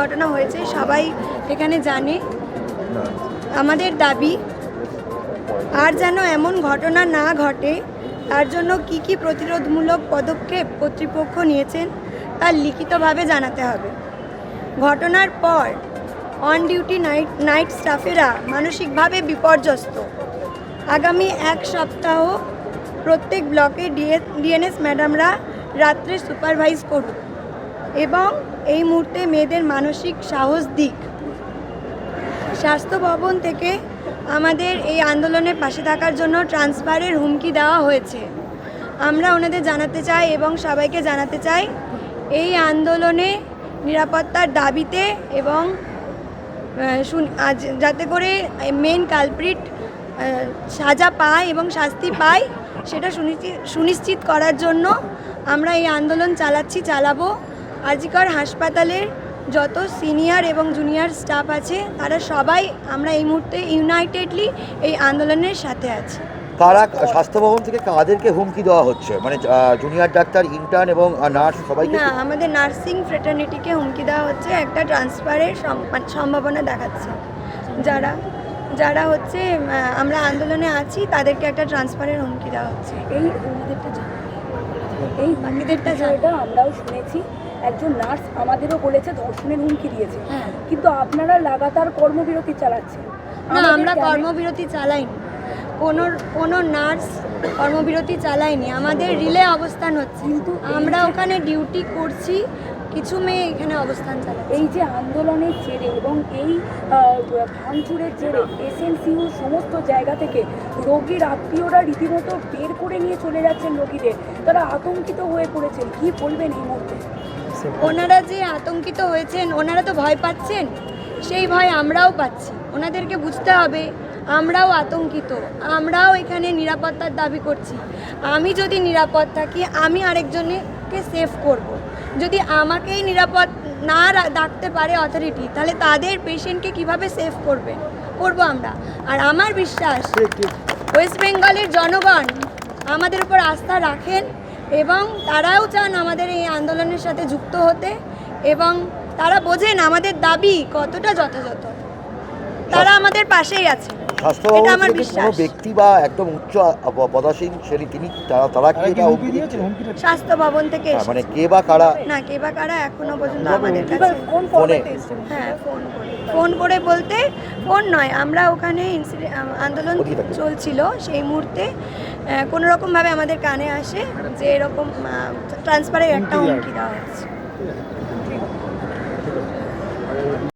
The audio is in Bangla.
ঘটনা হয়েছে, সবাই এখানে জানে। আমাদের দাবি, আর যেন এমন ঘটনা না ঘটে, তার জন্য কি কি প্রতিরোধমূলক পদক্ষেপ কর্তৃপক্ষ নিয়েছেন, তা লিখিতভাবে জানাতে হবে। ঘটনার পর অন ডিউটি নাইট নাইট স্টাফেরা মানসিকভাবে বিপর্যস্ত। আগামী এক সপ্তাহ প্রত্যেক ব্লকে ডিএনএস ম্যাডামরা রাত্রে সুপারভাইজ করুন। এবং এই মুহূর্তে মেয়েদের মানসিক সাহস দিক। স্বাস্থ্য ভবন থেকে আমাদের এই আন্দোলনের পাশে থাকার জন্য ট্রান্সফারের হুমকি দেওয়া হয়েছে। আমরা ওনাদের জানাতে চাই এবং সবাইকে জানাতে চাই, এই আন্দোলনে নিরাপত্তার দাবিতে এবং শুন- আজ যাতে করে মেন কালপ্রিট সাজা পায় এবং শাস্তি পায়, সেটা সুনিশ্চিত করার জন্য আমরা এই আন্দোলন চালাচ্ছি, চালাবো। আজিকর হাসপাতালের যত সিনিয়র এবং জুনিয়র স্টাফ আছে তারা সবাই আমরা এই মুহূর্তে ইউনাইটেডলি এই আন্দোলনের সাথে আছি। কারা স্বাস্থ্য ভবন থেকে কাদেরকে হুমকি দেওয়া হচ্ছে? মানে জুনিয়র ডাক্তার ইন্টার্ন এবং নার্স সবাইকে না আমাদের নার্সিং ফ্রেটার্নিটিকে হুমকি দেওয়া হচ্ছে একটা ট্রান্সফারের সম- সম্ভাবনা দেখাচ্ছে। যারা যারা হচ্ছে আমরা আন্দোলনে আছি তাদেরকে একটা ট্রান্সফারের হুমকি দেওয়া হচ্ছে। এই জানা এই বাকিদেরটা আমরাও শুনেছি। একজন নার্স আমাদেরও বলেছে ধর্ষণের হুমকি দিয়েছে। হ্যাঁ। কিন্তু আপনারা লাগাতার কর্মবিরতি চালাচ্ছেন। না আমরা কর্মবিরতি চালাইনি। কোনো কোনো নার্স কর্মবিরতি চালাইনি আমাদের রিলে অবস্থান হচ্ছে। কিন্তু আমরা ওখানে ডিউটি করছি কিছু মেয়ে এখানে অবস্থান চালাচ্ছে। এই যে আন্দোলনের জেরে এবং এই ভাঙচুরের জেরে এসএনসিউ সমস্ত জায়গা থেকে রোগীর আত্মীয়রা রীতিমতো বের করে নিয়ে চলে যাচ্ছেন রোগীদের। তারা আতঙ্কিত হয়ে পড়েছেন। কি বলবেন এই মুহূর্তে? ওনারা যে আতঙ্কিত হয়েছেন ওনারা তো ভয় পাচ্ছেন। সেই ভয় আমরাও পাচ্ছি। ওনাদেরকে বুঝতে হবে আমরাও আতঙ্কিত। আমরাও এখানে নিরাপত্তার দাবি করছি। আমি যদি নিরাপদ থাকি আমি আরেকজনকে সেভ করব। যদি আমাকেই নিরাপদ না ডাকতে পারে অথরিটি তাহলে তাদের পেশেন্টকে কীভাবে সেভ করবে? করব আমরা। আর আমার বিশ্বাস ওয়েস্ট বেঙ্গলের জনগণ আমাদের উপর আস্থা রাখেন এবং তারাও চান আমাদের এই আন্দোলনের সাথে যুক্ত হতে এবং তারা বোঝেন আমাদের দাবি কতটা যথাযথ। তারা আমাদের পাশেই আছে। এটা আমার বিশ্বাস। ব্যক্তি বা একদম উচ্চ পদাসীন শ্রেণি তিনি তারা তারা কি এটা স্বাস্থ্য ভবন থেকে হ্যাঁ, মানে কে বা কারা না কে বা কারা এখনও পর্যন্ত আমাদের কাছে ফোনে। হ্যাঁ ফোন করে। ফোন করে বলতে ফোন নয় আমরা ওখানে ইনসিডেন্ট আন্দোলন চলছিল সেই মুহূর্তে। কোনো রকমভাবে আমাদের কানে আসে যে এরকম ট্রান্সফারের একটা হুমকি দেওয়া হচ্ছে।